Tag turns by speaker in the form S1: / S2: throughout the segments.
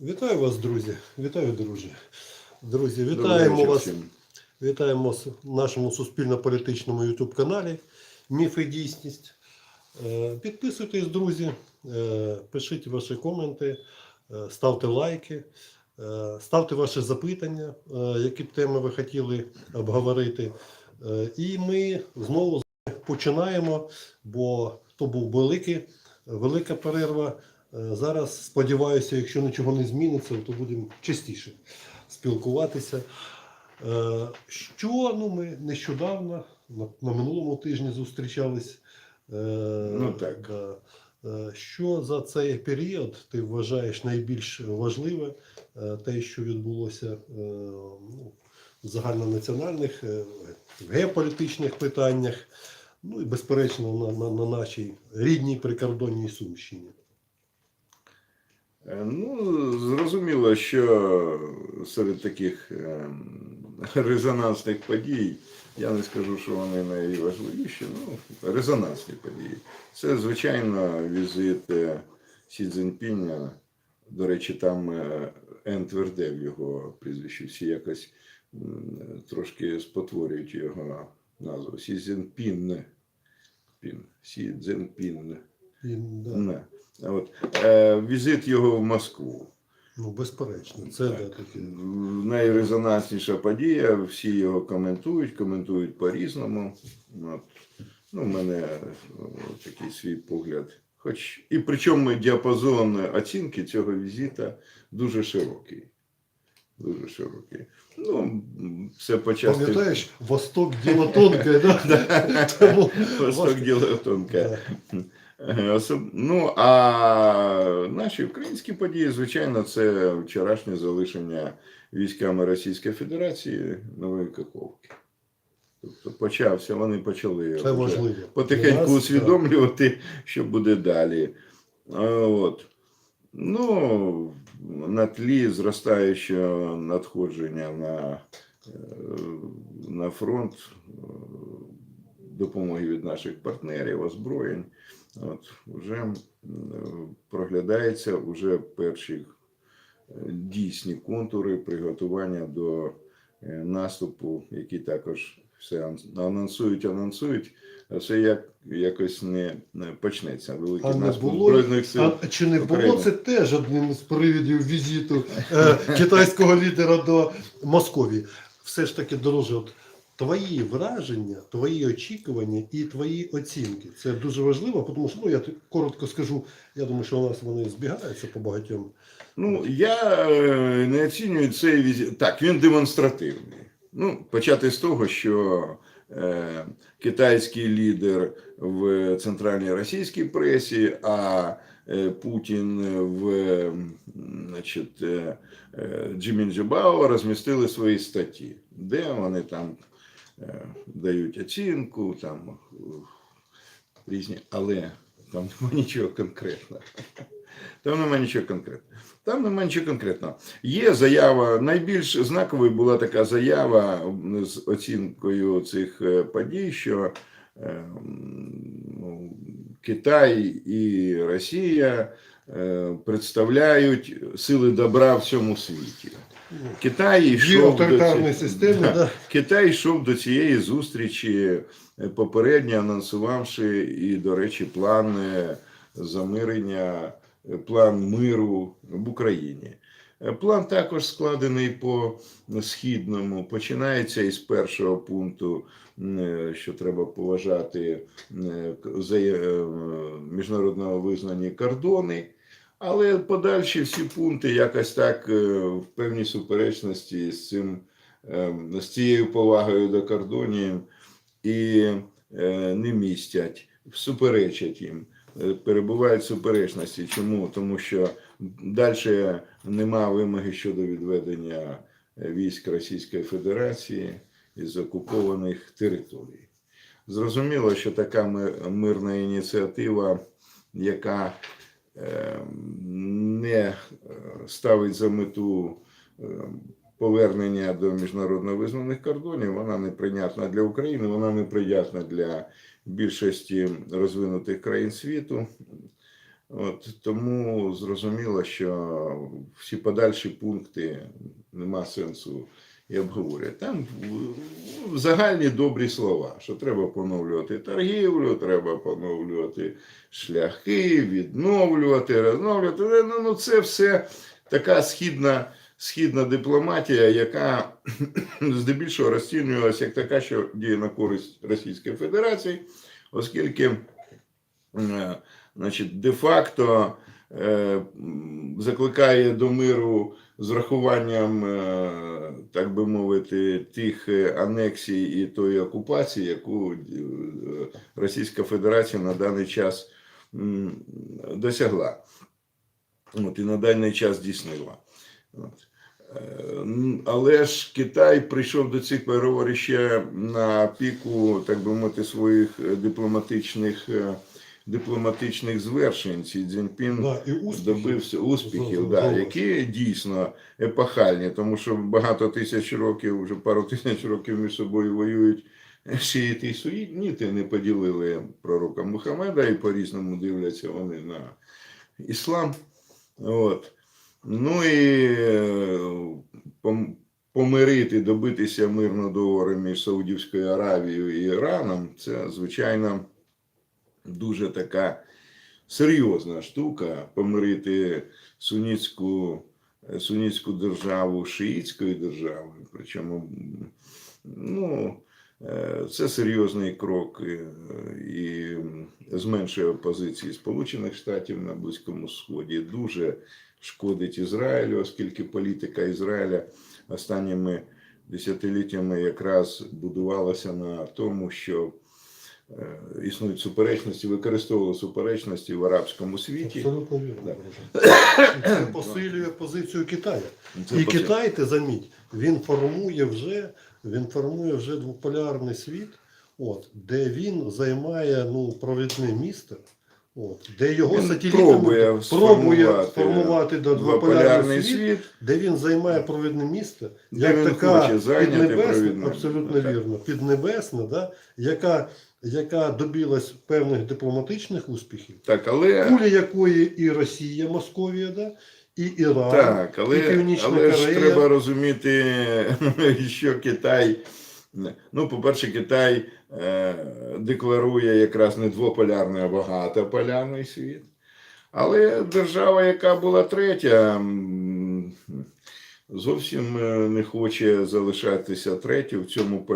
S1: Вітаю вас, друзі. Вітаю, друзі. Друзі, вітаємо вас.
S2: всім.
S1: Вітаємо вас в нашому суспільно-політичному YouTube каналі Міф і дійсність. Е, Підписуйтесь, друзі, е, пишіть ваші коменти, е, ставте лайки, ставте ваші запитання, які б теми ви хотіли обговорити. І ми знову починаємо, бо то був великий, велика перерва. Е, Зараз сподіваюся, якщо нічого не зміниться, то будемо частіше спілкуватися. Е, Що ну, ми нещодавно на, на минулому тижні зустрічались. Е,
S2: Ну, так.
S1: Що за цей період ти вважаєш найбільш важливе, те, що відбулося ну, в загальнонаціональних, в геополітичних питаннях, ну і безперечно на, на, на нашій рідній прикордонній Сумщині.
S2: Е, Ну, зрозуміло, що серед таких ем, резонансних подій, я не скажу, що вони найважливіші, ну, резонансні події. Це, звичайно, візит е, Сі Цзіньпіня. До речі, там е, тверде в його прізвищі. Всі якось трошки спотворюють його назву. Сі Цзіньпін. Пін. Сі Цзіньпін.
S1: І, да.
S2: От. Е, візит його в Москву.
S1: ну, безперечно, це
S2: Так.
S1: таке.
S2: Найрезонансніша подія, всі його коментують, коментують по-різному. От. Ну, в мене о, такий свій погляд. Хоч і причому діапазон оцінки цього візита дуже широкий. Дуже широкий. Ну, це почасти.
S1: Пам'ятаєш, Восток діло тонке, да?
S2: Восток діло тонке. Е, Ну, а наші українські події, звичайно, це вчорашнє залишення військами Російської Федерації Нової Каховки. Тобто почався, вони почали
S1: Це
S2: вже потихеньку
S1: нас,
S2: усвідомлювати, що буде далі. От. Ну, на тлі зростаючого надходження на, е, на фронт е, допомоги від наших партнерів, озброєнь. От, вже проглядається вже перші е, дійсні контури приготування до е, наступу, які також все ан- анонсують, анонсують, а все як, якось не, не почнеться. Великий
S1: А
S2: наступ
S1: було?
S2: Збройних сил.
S1: А чи не було це теж одним із привідів візиту е, китайського лідера до Московії? Все ж таки, от твої враження, твої очікування і твої оцінки. Це дуже важливо, тому що ну я коротко скажу, я думаю, що у нас вони збігаються по багатьом.
S2: Ну, я е, не оцінюю цей візит. Так, він демонстративний. Ну, почати з того, що е, китайський лідер в центральній російській пресі, а е, Путін в м, значить, е, е, Джимін Джибао розмістили свої статті, де вони там е, дають оцінку, там е, різні, але там немає нічого конкретного. Там немає нічого конкретного. Там немає нічого конкретного. Є заява, найбільш знаковою була така заява з оцінкою цих е, подій, що е, ну, Китай і Росія е, представляють сили добра в цьому світі. Китай йшов до
S1: системи,
S2: Да. Китай йшов до цієї зустрічі, е, попередньо анонсувавши і, до речі, план е, замирення, е, план миру в Україні. План також складений по східному. Починається із першого пункту, що треба поважати міжнародного визнані кордони. Але подальші всі пункти якось так е, в певній суперечності з цим ем, з цією повагою до кордонів і е, не містять, суперечать їм, е, перебувають в суперечності. Чому? Тому що далі нема вимоги щодо відведення е, військ Російської Федерації із окупованих територій. Зрозуміло, що така мирна ініціатива, яка е, не е, ставить за мету е, повернення до міжнародно визнаних кордонів, вона неприйнятна для України, вона неприйнятна для більшості розвинутих країн світу. От, тому зрозуміло, що всі подальші пункти нема сенсу і обговорювати. Там загальні добрі слова, що треба поновлювати торгівлю, треба поновлювати шляхи, відновлювати, розновлювати. Ну, ну це все така східна, східна дипломатія, яка здебільшого розцінювалася як така, що діє на користь Російської Федерації, оскільки е, значить, де-факто е, закликає до миру з врахуванням, е, так би мовити, тих е, анексій і тої окупації, яку е, Російська Федерація на даний час досягла. От, і на даний час здійснила. От. Але ж Китай прийшов до цих переговорів ще на піку, так би мовити, своїх дипломатичних, дипломатичних звершень. Сі Цзіньпін
S1: Да, і успіхів.
S2: добився успіхів, да, які дійсно епохальні, тому що багато тисяч років, вже пару тисяч років між собою воюють шиїти і суїти, не поділили пророка Мухаммеда і по-різному дивляться вони на іслам. От. Ну і е, помирити, добитися мирного договору між Саудівською Аравією і Іраном, це, звичайно, дуже така серйозна штука помирити сунітську, сунітську державу з шиїтською державою. Причому ну, е, це серйозний крок е, і зменшує позиції Сполучених Штатів на Близькому Сході. Дуже шкодить Ізраїлю, оскільки політика Ізраїля останніми десятиліттями якраз будувалася на тому, що існують суперечності, використовували суперечності в арабському світі.
S1: Абсолютно вірно.
S2: Да.
S1: Це посилює позицію Китаю.
S2: Це
S1: І Китай, ти заміть, він формує вже, він формує вже двополярний світ, от, де він займає ну, провідне місце, от, де його сателітами
S2: пробує сформувати
S1: сформувати до
S2: Двополярний
S1: світ,
S2: світ.
S1: де він займає провідне місце, як така піднебесна, абсолютно
S2: Так.
S1: вірно, піднебесна, да, яка, яка добилась певних дипломатичних успіхів,
S2: Так, але
S1: кулі якої і Росія, Московія, да, і Іран.
S2: Так,
S1: і Північна
S2: але ж треба розуміти, що Китай, ну, по-перше, Китай е, декларує якраз не двополярний, а багатополярний світ. Але держава, яка була третя, зовсім е, не хоче залишатися третьою в цьому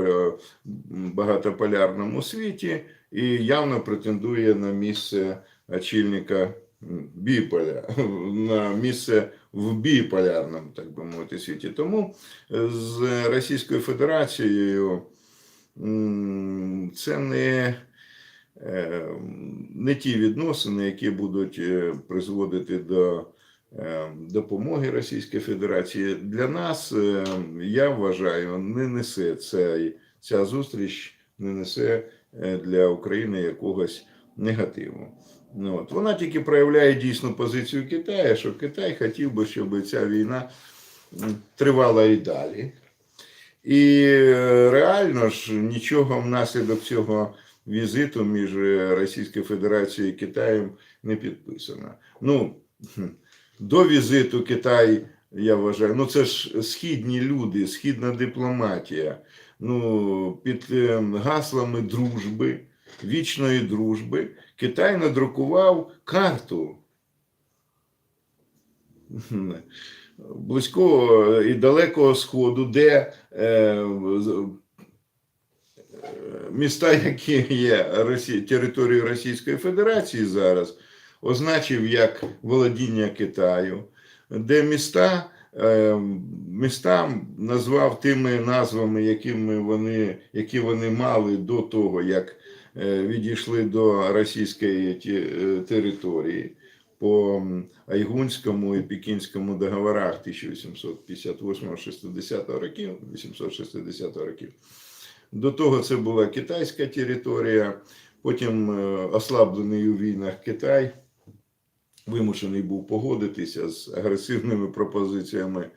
S2: багатополярному світі і явно претендує на місце очільника біполя, на місце в біполярному, так би мовити, світі. Тому е, з Російською Федерацією це не, е, не ті відносини, які будуть е, призводити до е, допомоги Російської Федерації. Для нас, е, я вважаю, не несе цей, ця зустріч, не несе е, для України якогось негативу. Ну, от. Вона тільки проявляє дійсну позицію Китаю, що Китай хотів би, щоб ця війна тривала і далі. І е, реально ж нічого внаслідок цього візиту між е, Російською Федерацією і Китаєм не підписано. Ну, до візиту Китай, я вважаю, ну це ж східні люди, східна дипломатія. Ну, під е, гаслами дружби, вічної дружби, Китай надрукував карту близького і далекого сходу, де е, е, міста, які є Росі... територією Російської Федерації зараз, означив як володіння Китаю, де міста, е, міста назвав тими назвами, якими вони, які вони мали до того, як е, відійшли до російської е, території по Айгунському і Пекінському договорах 1858-60 років, 860 років. До того це була китайська територія, потім ослаблений у війнах Китай вимушений був погодитися з агресивними пропозиціями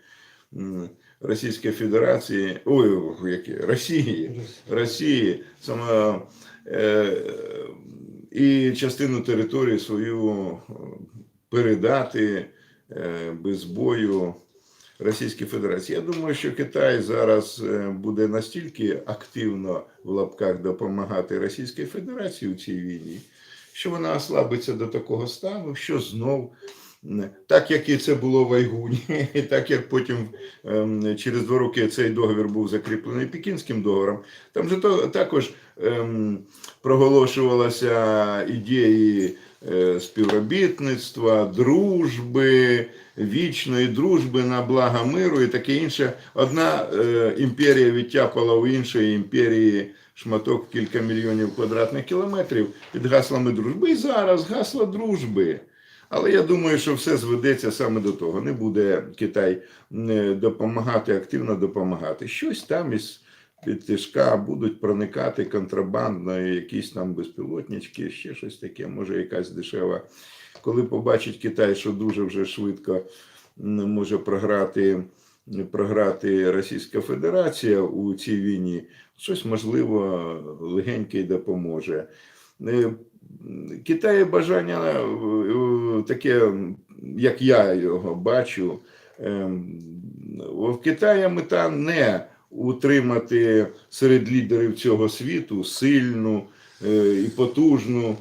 S2: Російської Федерації, ой, які, Росії, Росії, саме, е, і частину території свою е, передати е, без бою Російській Федерації. Я думаю, що Китай зараз е, буде настільки активно в лапках допомагати Російській Федерації у цій війні, що вона ослабиться до такого стану, що знов. Так як і це було в Айгуні, і так як потім ем, через два роки цей договір був закріплений Пекінським договором, там же то, також ем, проголошувалися ідеї е, співробітництва, дружби, вічної дружби на благо миру і таке інше. Одна е, імперія відтяпала у іншої імперії шматок кілька мільйонів квадратних кілометрів під гаслами дружби. І зараз гасла дружби. Але я думаю, що все зведеться саме до того. Не буде Китай е, допомагати, активно допомагати. Щось там із під тишка будуть проникати контрабандно, якісь там безпілотнички, ще щось таке, може якась дешева. Коли побачить Китай, що дуже вже швидко може програти, програти Російська Федерація у цій війні, щось можливо легеньке допоможе. Е, Китаю бажання е, е, таке, як я його бачу, в Китаї мета не утримати серед лідерів цього світу сильну і потужну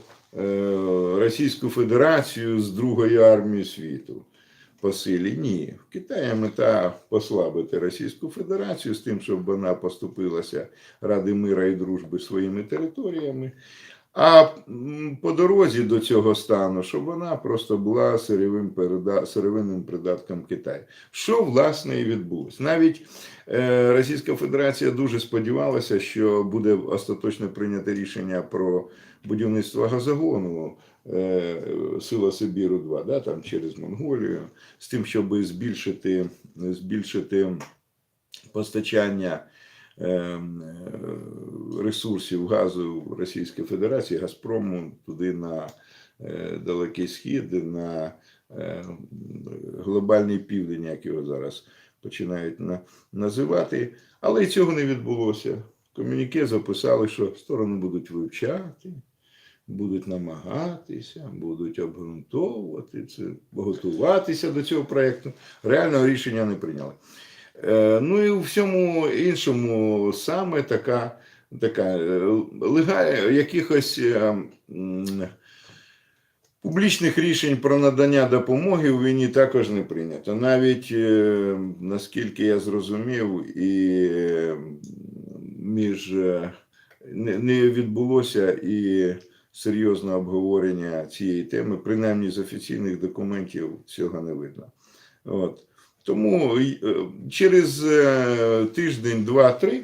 S2: Російську Федерацію з другої армії світу по силі. Ні. В Китаї мета послабити Російську Федерацію з тим, щоб вона поступилася ради мира і дружби своїми територіями. А по дорозі до цього стану, щоб вона просто була сировим переда... сировинним придатком Китаю. Що власне і відбулося? Навіть е, Російська Федерація дуже сподівалася, що буде остаточно прийнято рішення про будівництво газогону Сила Сибіру 2, да, там через Монголію, з тим, щоб збільшити, збільшити постачання ем, е, ресурсів газу в Російській Федерації, Газпрому туди на е, Далекий Схід, на е, глобальний південь, як його зараз починають на, називати. Але й цього не відбулося. Комюніке записали, що сторони будуть вивчати, будуть намагатися, будуть обґрунтовувати це, готуватися до цього проєкту. Реального рішення не прийняли. Е, Ну і у всьому іншому саме така, така е, лига якихось е, публічних рішень про надання допомоги у війні також не прийнято. Навіть наскільки я зрозумів, і між не відбулося і серйозне обговорення цієї теми, принаймні з офіційних документів цього не видно. От. Тому е, через е, тиждень, два-три,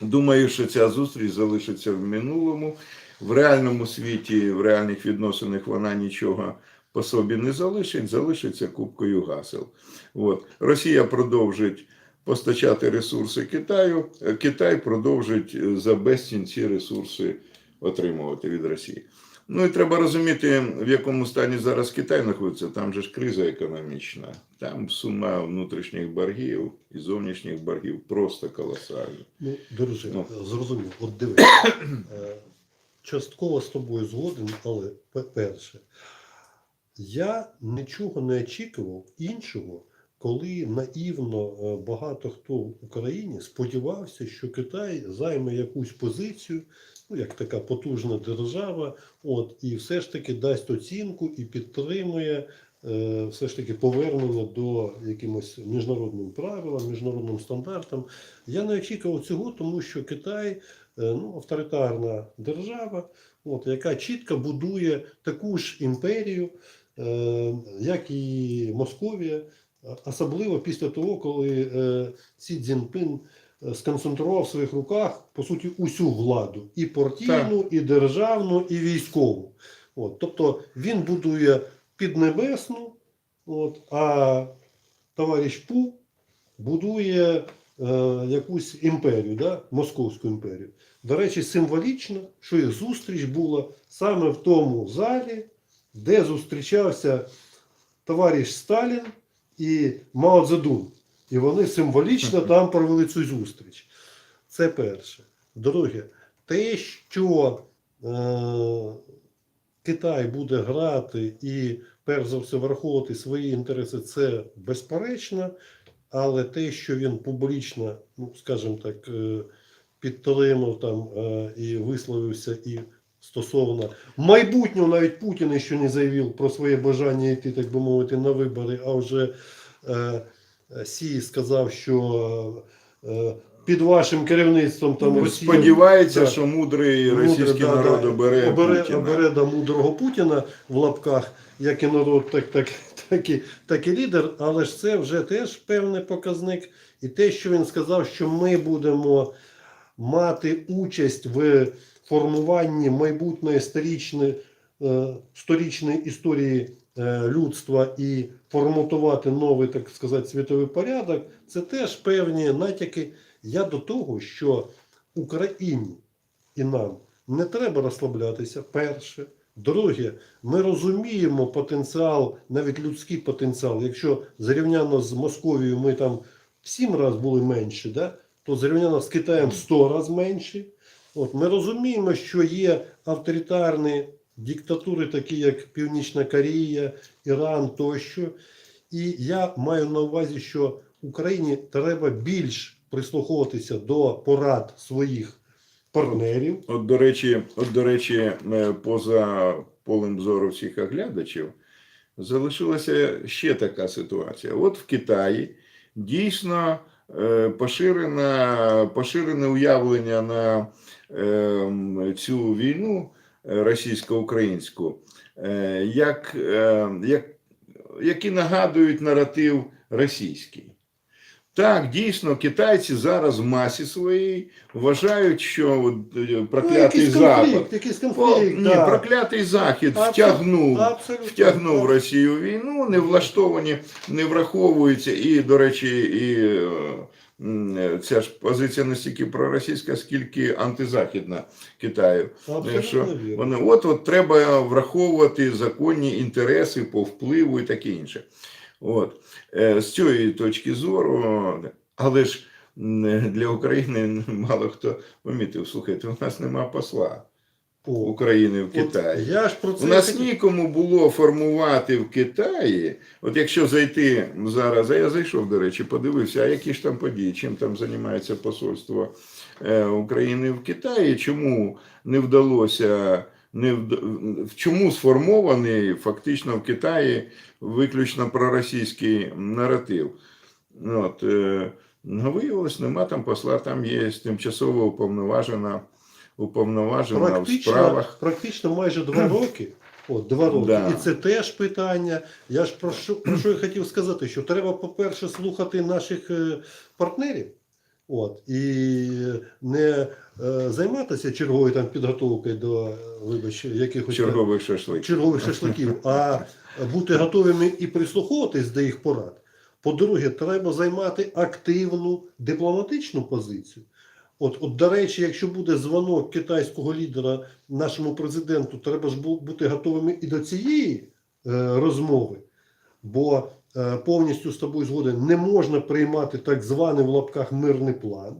S2: думаю, що ця зустріч залишиться в минулому. В реальному світі, в реальних відносинах вона нічого по собі не залишить, залишиться кубкою гасел. От. Росія продовжить постачати ресурси Китаю, е, Китай продовжить за безцінь ці ресурси отримувати від Росії. Ну і треба розуміти, в якому стані зараз Китай знаходиться. Там же ж криза економічна, там сума внутрішніх боргів і зовнішніх боргів просто колосальна.
S1: Ну, друже,
S2: Ну.
S1: зрозумів. От дивись, е, частково з тобою згоден, але пе- перше, я нічого не очікував іншого, коли наївно е, багато хто в Україні сподівався, що Китай займе якусь позицію, ну як така потужна держава, от і все ж таки дасть оцінку і підтримує. е, Все ж таки повернення до якимось міжнародним правилам, міжнародним стандартам. Я не очікував цього, тому що Китай е, ну, авторитарна держава, от, яка чітко будує таку ж імперію, е, як і Московія, особливо після того, коли е, Сі Цзіньпин сконцентрував в своїх руках по суті усю владу і партійну, і державну, і військову. От, тобто він будує піднебесну, от, а товариш Пу будує е, якусь імперію, да? Московську імперію. До речі, символічно, що їх зустріч була саме в тому залі, де зустрічався товариш Сталін і Мао Цзедун. І вони символічно там провели цю зустріч. Це перше. Друге, те, що е, Китай буде грати і, перш за все, враховувати свої інтереси, це безперечно. Але те, що він публічно, ну скажімо так, е, підтримав там е, і висловився і стосовно майбутнього, навіть Путін ще не заявив про своє бажання йти, так би мовити, на вибори, а вже е, Сі сказав, що е, під вашим керівництвом там Росія
S2: Сподівається, що мудрий російський
S1: да,
S2: народ
S1: да,
S2: обере,
S1: обере,
S2: Путіна.
S1: обере да, мудрого Путіна в лапках, як і народ, так, так, так, і, так і лідер, але ж це вже теж певний показник. І те, що він сказав, що ми будемо мати участь в формуванні майбутньої сторічної, е, сторічної історії е, людства і форматувати новий, так сказати, світовий порядок, це теж певні натяки. Я до того, що Україні і нам не треба розслаблятися. Перше. Друге, ми розуміємо потенціал, навіть людський потенціал. Якщо зрівняно з Московією ми там в сім разів були менші, да? то зрівняно з Китаєм в 100 разів менші. От, ми розуміємо, що є авторитарні диктатури, такі як Північна Корея, Іран тощо. І я маю на увазі, що Україні треба більш прислуховуватися до порад своїх партнерів.
S2: От, до речі, от, до речі, е, поза полем зору всіх оглядачів залишилася ще така ситуація. От в Китаї дійсно е, поширене уявлення на е, цю війну російсько-українську, е, як, е, як, які нагадують наратив російський. Так, дійсно, китайці зараз в масі своїй вважають, що е,
S1: Ну,
S2: проклятий
S1: конфлікт,
S2: О, ні,
S1: да.
S2: проклятий Захід
S1: Абсолютно,
S2: втягнув,
S1: абсолютно,
S2: втягнув
S1: так.
S2: Росію в війну, не влаштовані, не враховуються. І, до речі, і е, ця ж позиція не стільки проросійська, скільки антизахідна Китаю.
S1: Абсолютно
S2: що. Вони от, от треба враховувати законні інтереси по впливу і таке інше. От. Е, З цієї точки зору, але ж для України мало хто помітив, слухайте, у нас нема посла України в
S1: от
S2: Китаї.
S1: Я ж про це
S2: У нас
S1: хотів-
S2: нікому було формувати в Китаї. От якщо зайти зараз, а я зайшов, до речі, подивився, а які ж там події, чим там займається посольство е, України в Китаї, чому не вдалося, не вд... в чому сформований фактично в Китаї виключно проросійський наратив. От, е, ну, виявилось, нема там посла, там є тимчасово уповноважена, уповноважена в
S1: практично,
S2: справах.
S1: практично майже два роки. От, два роки.
S2: Да.
S1: І це теж питання. Я ж про що, про що я хотів сказати, що треба, по-перше, слухати наших е, партнерів. От, і не е, займатися черговою там підготовкою до е, вибач, якихось
S2: чергових шашликів.
S1: чергових шашликів, а бути готовими і прислуховуватись до їх порад. По-друге, треба займати активну дипломатичну позицію. От, от, до речі, якщо буде дзвонок китайського лідера нашому президенту, треба ж бути готовими і до цієї е, розмови. Бо е, повністю з тобою згоден не можна приймати так званий в лапках мирний план,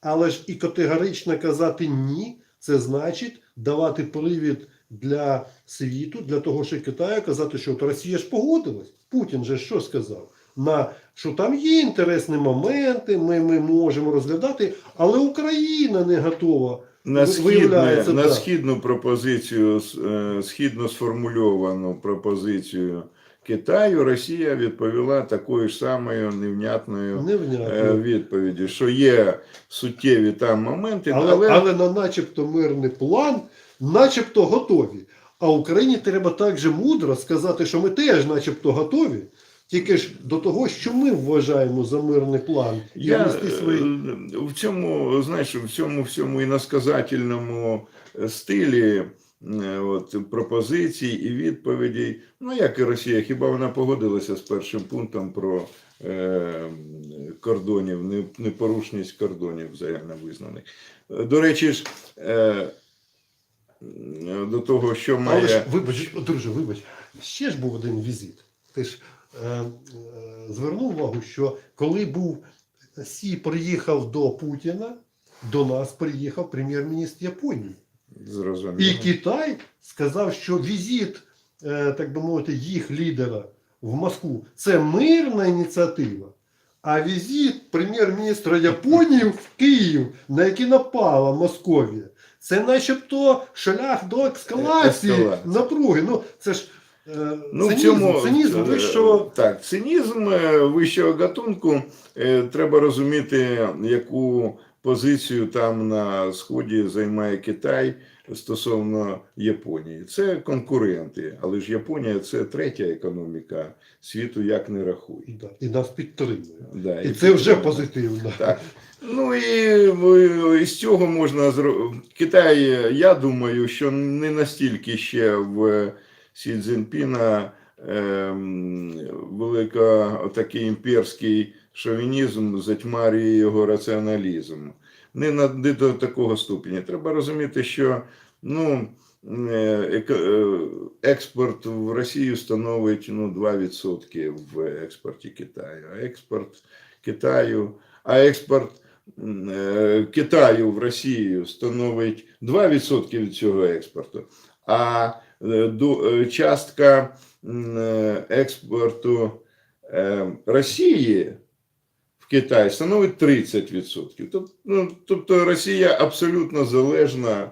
S1: але ж і категорично казати ні, це значить давати привід для світу, для того, що Китаю казати, що от Росія ж погодилась. Путін же що сказав? На що там є інтересні моменти, ми, ми можемо розглядати, але Україна не готова.
S2: На, східне, на східну пропозицію, е, східно сформульовану пропозицію Китаю, Росія відповіла такою ж самою невнятною е,
S1: Невнятно.
S2: відповіді, що є суттєві там моменти,
S1: Але,
S2: але,
S1: але на начебто мирний план, начебто готові. А Україні треба також мудро сказати, що ми теж начебто готові, тільки ж до того, що ми вважаємо за мирний план,
S2: я
S1: свої.
S2: е, в цьому, знаєш, в цьому всьому іносказательному стилі е, от, пропозицій і відповідей, ну як і Росія, хіба вона погодилася з першим пунктом про е, кордонів, непорушність кордонів взаємно визнаних. Е, До речі ж, е, до того, що має.
S1: Але ж, вибач, друже, вибач, ще ж був один візит. Ти ж е, е, звернув увагу, що коли був Сі приїхав до Путіна, до нас приїхав прем'єр-міністр Японії.
S2: Зрозуміло.
S1: І Китай сказав, що візит, е, так би мовити, їх лідера в Москву це мирна ініціатива. А візит прем'єр-міністра Японії в Київ, на який напала Московія, це начебто шлях до ескалації
S2: Ескалації.
S1: напруги. Ну це ж е,
S2: Ну,
S1: цинізм,
S2: в цьому
S1: цинізм
S2: е,
S1: вищого.
S2: так, цинізм е, вищого гатунку. е, Треба розуміти, яку позицію там на сході займає Китай стосовно Японії. Це конкуренти, але ж Японія це третя економіка світу, як не рахуй.
S1: Да, і нас підтримує.
S2: Да,
S1: І це вже позитивно.
S2: Так. Ну і е, з цього можна зробити. Китай, е, я думаю, що не настільки ще в Сі Цзіньпіна ем, велика такий імперський шовінізм затьмарює його раціоналізм. Не, на, не до такого ступеня. Треба розуміти, що ну, е, е, експорт в Росію становить ну, 2% в експорті Китаю, а експорт Китаю, а експорт е, Китаю в Росію становить 2% від цього експорту, а частка е, експорту е, Росії в Китай становить 30%. Тобто, ну, тобто Росія абсолютно залежна,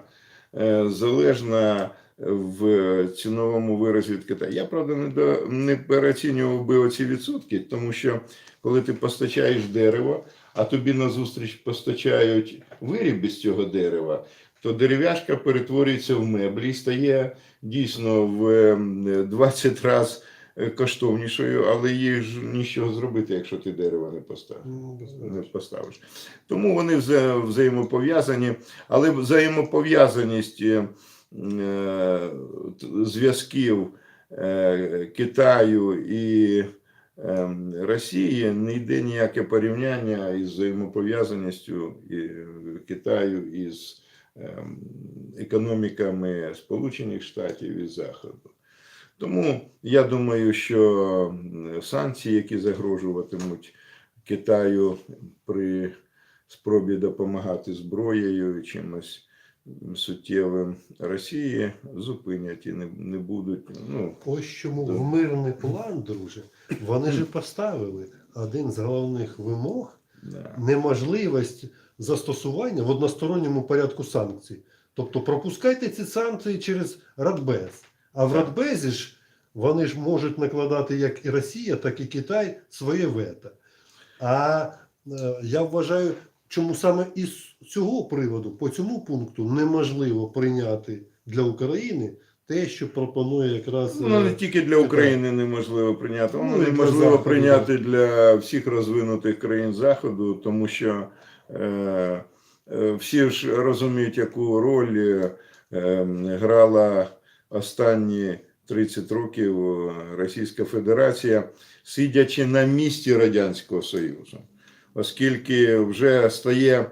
S2: е, залежна в ціновому виразі від Китаю. Я правда не, до, не переоцінював би оці відсотки, тому що коли ти постачаєш дерево, а тобі назустріч постачають виріб з цього дерева, то дерев'яшка перетворюється в меблі і стає дійсно в ем, 20 разів коштовнішою, але їй ж нічого зробити, якщо ти дерево не поставиш
S1: Ну,
S2: не поставиш. Тому вони вза- взаємопов'язані, але взаємопов'язаність е, е, зв'язків е, Китаю і е, Росії не йде ніяке порівняння із взаємопов'язаністю е, Китаю із е, економіками Сполучених Штатів і Заходу. Тому я думаю, що санкції, які загрожуватимуть Китаю при спробі допомагати зброєю чимось суттєвим Росії, зупинять і не, не будуть. Ну,
S1: Ось чому
S2: Так.
S1: в мирний план, друже, вони ж поставили один з головних вимог
S2: да.
S1: неможливість застосування в односторонньому порядку санкцій. Тобто пропускайте ці санкції через Радбез. А в Радбезі ж вони ж можуть накладати як і Росія, так і Китай своє вето. А е, я вважаю, чому саме із цього приводу, по цьому пункту, неможливо прийняти для України те, що пропонує якраз.
S2: Ну, не
S1: е,
S2: тільки для України неможливо прийняти, воно
S1: Ну,
S2: неможливо прийняти для всіх розвинутих країн Заходу, тому що всі ж розуміють, яку роль е, е, грала останні 30 років е, Російська Федерація, сидячи на місці Радянського Союзу, оскільки вже стає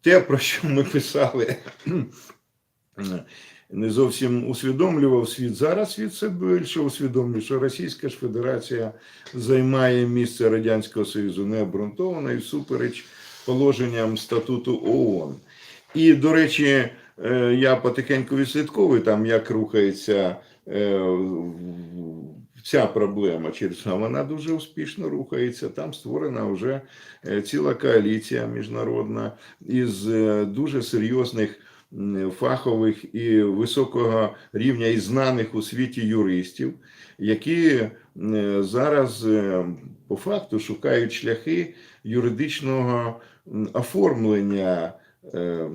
S2: те, про що ми писали не зовсім усвідомлював світ. Зараз світ все більше усвідомлює, що Російська Федерація займає місце Радянського Союзу необґрунтовано і всупереч положенням статуту ООН. І, до речі, е, я потихеньку відслідковую там, як рухається е, ця проблема через вона дуже успішно рухається. Там створена вже е, ціла коаліція міжнародна із дуже серйозних фахових і високого рівня і знаних у світі юристів, які зараз по факту шукають шляхи юридичного оформлення е,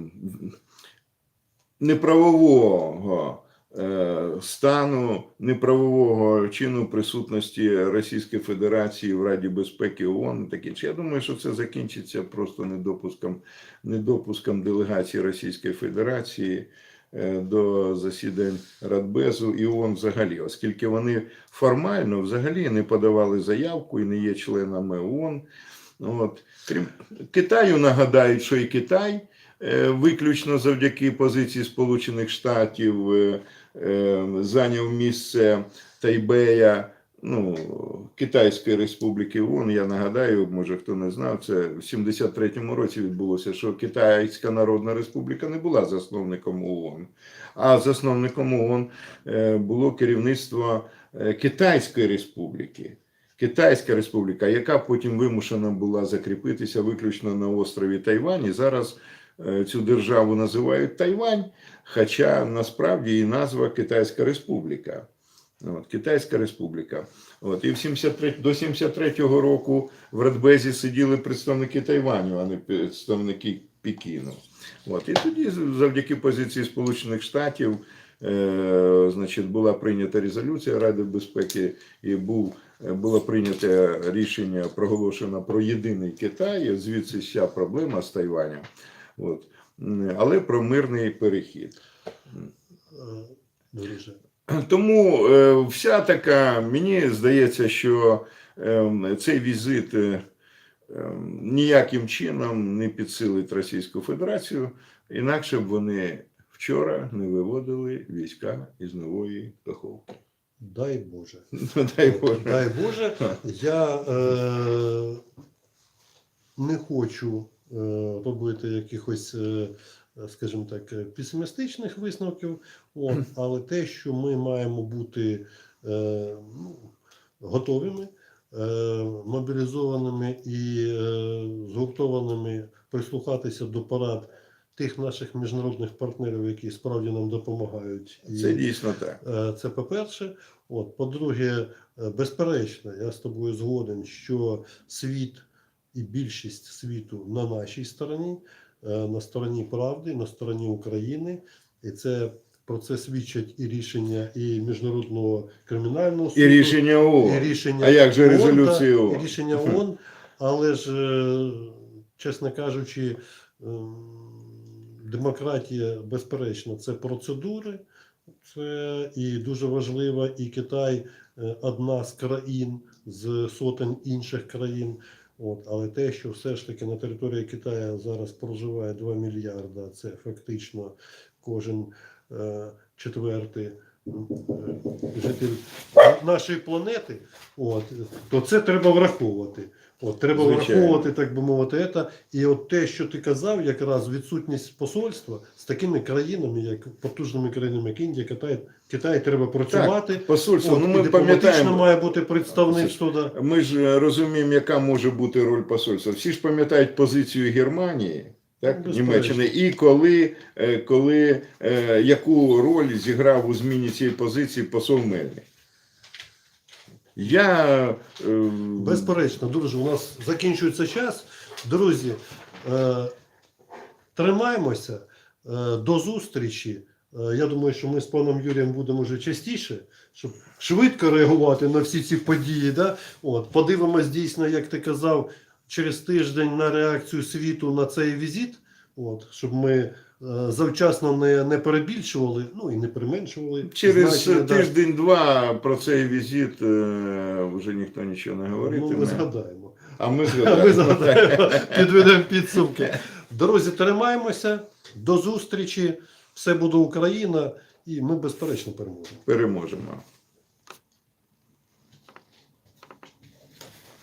S2: неправового е, стану, неправового чину присутності Російської Федерації в Раді безпеки ООН і таке інше. Я думаю, що це закінчиться просто недопуском, недопуском делегації Російської Федерації е, до засідань Радбезу і ООН взагалі, оскільки вони формально взагалі не подавали заявку і не є членами ООН. От. Крім Китаю нагадають, що і Китай е, виключно завдяки позиції Сполучених Штатів е, е, зайняв місце Тайбея ну, Китайської Республіки ООН. Я нагадаю, може хто не знав, це в 73-му році відбулося, що Китайська Народна Республіка не була засновником ООН, а засновником ООН було керівництво Китайської Республіки. Китайська Республіка, яка потім вимушена була закріпитися виключно на острові Тайвань. І зараз е, цю державу називають Тайвань, хоча насправді її назва Китайська Республіка. От, Китайська Республіка. От, і в 73, до 73-го року в Радбезі сиділи представники Тайваню, а не представники Пекіну. От, і тоді, завдяки позиції Сполучених Штатів, е, значить, була прийнята резолюція Ради безпеки і був, було прийнято рішення проголошено про єдиний Китай, звідси вся проблема з Тайванем. От. Але про мирний перехід.
S1: Е,
S2: Тому е, вся така, мені здається, що е, цей візит е, е, ніяким чином не підсилить Російську Федерацію, інакше б вони вчора не виводили війська із нової Каховки.
S1: Дай Боже.
S2: Дай Боже.
S1: Дай Боже. Я е, не хочу е, робити якихось, е, скажімо так, песимістичних висновків, от, але те, що ми маємо бути е, ну, готовими, е, мобілізованими і е, згуртованими прислухатися до порад тих наших міжнародних партнерів, які справді нам допомагають. І-
S2: Це дійсно так.
S1: Е, Це по-перше. От, по-друге, е, безперечно, я з тобою згоден, що світ і більшість світу на нашій стороні, е, на стороні правди, на стороні України. І це про це свідчать і рішення і міжнародного кримінального суду,
S2: І рішення ООН.
S1: і рішення
S2: А як же резолюції ООН?
S1: і рішення ООН, але ж, чесно кажучи, ем, демократія, безперечно, це процедури, це і дуже важливо, і Китай е, одна з країн з сотень інших країн. От, але те, що все ж таки на території Китаю зараз проживає 2 мільярда, це фактично кожен е, четвертий е, житель нашої планети, от, то це треба враховувати. От, треба
S2: Звичайно.
S1: враховувати, так би мовити, це. І от те, що ти казав, якраз відсутність посольства з такими країнами, як потужними країнами, як Індія, Китай, Китай треба працювати.
S2: Посольство,
S1: От,
S2: ну ми пам'ятаємо.
S1: має бути представництво. Да.
S2: Ми ж е, розуміємо, яка може бути роль посольства. Всі ж пам'ятають позицію Германії, так, Німеччини, і коли, е, коли е, яку роль зіграв у зміні цієї позиції посол Мельник. Я е,
S1: Безперечно, друзі, у нас закінчується час. Друзі, е, тримаємося. Е, до зустрічі. Е, я думаю, що ми з паном Юрієм будемо вже частіше, щоб швидко реагувати на всі ці події. Да? От, подивимось дійсно, як ти казав, через тиждень на реакцію світу на цей візит. От, щоб ми завчасно не, не перебільшували, ну і не применшували.
S2: через тиждень-два про цей візит е, вже ніхто нічого не
S1: Ну, ми згадаємо.
S2: А ми згадаємо.
S1: Ми згадаємо, підведемо підсумки. Друзі, тримаємося. До зустрічі. Все буде Україна, і ми безперечно переможемо.
S2: Переможемо.